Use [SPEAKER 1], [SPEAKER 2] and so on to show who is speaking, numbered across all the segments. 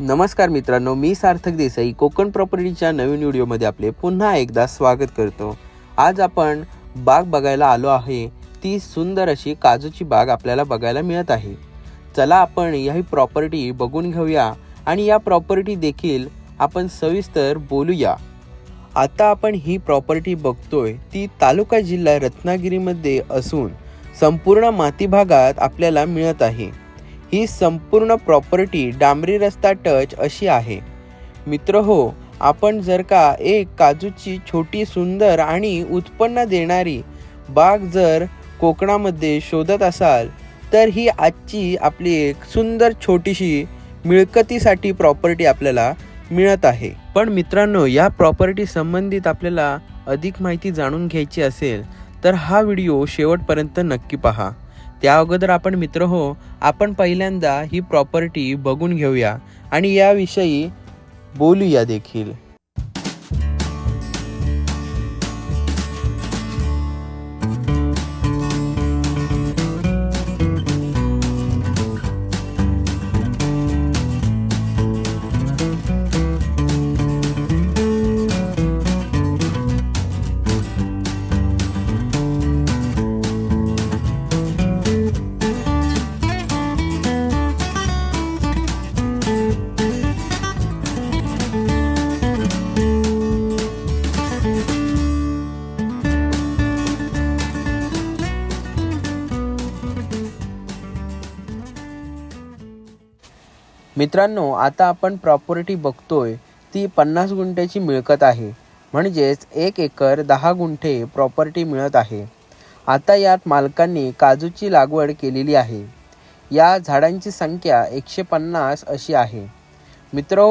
[SPEAKER 1] नमस्कार मित्रांनो मी सार्थक देसाई कोकण प्रॉपर्टीच्या नवीन व्हिडिओमध्ये आपले पुन्हा एकदा स्वागत करतो. आज आपण बाग बघायला आलो आहे. ती सुंदर अशी काजूची बाग आपल्याला बघायला मिळत आहे. चला आपण ही प्रॉपर्टी बघून घेऊया आणि या प्रॉपर्टी देखील आपण सविस्तर बोलूया. आता आपण ही प्रॉपर्टी बघतोय ती तालुका जिल्हा रत्नागिरीमध्ये असून संपूर्ण माती भागात आपल्याला मिळत आहे. ही संपूर्ण प्रॉपर्टी डांबरी रस्ता टच अशी आहे. मित्र हो आपण जर का एक काजूची छोटी सुंदर आणि उत्पन्न देणारी बाग जर कोकणामध्ये शोधत असाल तर ही आजची आपली एक सुंदर छोटीशी मिळकतीसाठी प्रॉपर्टी आपल्याला मिळत आहे. पण मित्रांनो या प्रॉपर्टी संबंधित आपल्याला अधिक माहिती जाणून घ्यायची असेल तर हा व्हिडिओ शेवटपर्यंत नक्की पहा. त्या अगोदर आपण मित्र हो आपण पहिल्यांदा ही प्रॉपर्टी बघून घेऊया. आणि याविषयी बोलूया देखील. मित्रांनो आता आपण प्रॉपर्टी बघतोय ती पन्नास गुंठ्याची मिळकत आहे. म्हणजेच एक एकर दहा गुंठे प्रॉपर्टी मिळत आहे. आता यात मालकांनी काजूची लागवड केलेली आहे. या झाडांची संख्या एकशे पन्नास अशी आहे. मित्र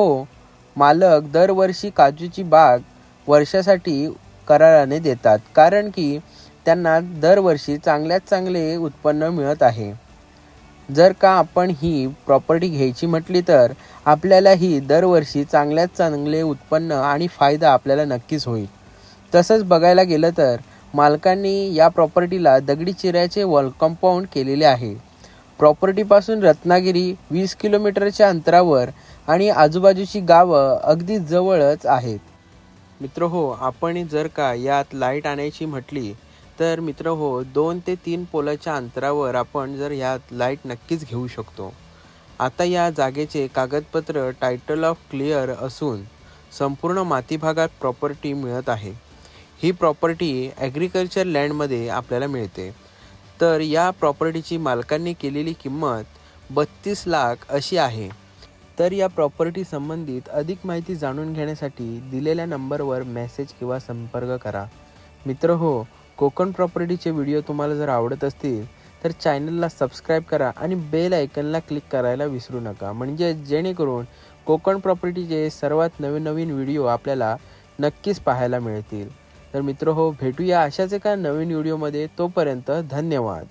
[SPEAKER 1] मालक दरवर्षी काजूची बाग वर्षासाठी कराराने देतात कारण की त्यांना दरवर्षी चांगल्यात चांगले उत्पन्न मिळत आहे. जर का आपण ही प्रॉपर्टी घ्यायची म्हटली तर आपल्याला ही दरवर्षी चांगल्यात चांगले उत्पन्न आणि फायदा आपल्याला नक्कीच होईल. तसंच बघायला गेलं तर मालकांनी या प्रॉपर्टीला दगडी चिऱ्याचे वॉल कंपाऊंड केलेले आहे. प्रॉपर्टीपासून रत्नागिरी वीस किलोमीटरच्या अंतरावर आणि आजूबाजूची गावं अगदी जवळच आहेत. मित्र हो आपण जर का यात लाइट आणायची म्हटली तर मित्र हो दोन ते तीन पोलाच्या अंतरावर आपण जर यात लाइट नक्कीच घेऊ शकतो. आता या जागेचे कागदपत्र टायटल ऑफ क्लिअर असून संपूर्ण माती भागात प्रॉपर्टी मिळत आहे. ही प्रॉपर्टी ॲग्रिकल्चर लँडमध्ये आपल्याला मिळते. तर या प्रॉपर्टीची मालकांनी केलेली किंमत बत्तीस लाख अशी आहे. तर या प्रॉपर्टी संबंधित अधिक माहिती जाणून घेण्यासाठी दिलेल्या नंबरवर मेसेज किंवा संपर्क करा. मित्र हो कोकण प्रॉपर्टीचे व्हिडिओ तुम्हाला जर आवडत असतील तर चॅनलला सबस्क्राईब करा आणि बेल आयकनला क्लिक करायला विसरू नका. म्हणजे जेणेकरून कोकण प्रॉपर्टीचे सर्वात नवीन नवीन व्हिडिओ आपल्याला नक्कीच पाहायला मिळतील. तर मित्र हो भेटूया अशाच एका नवीन व्हिडिओमध्ये. तोपर्यंत धन्यवाद.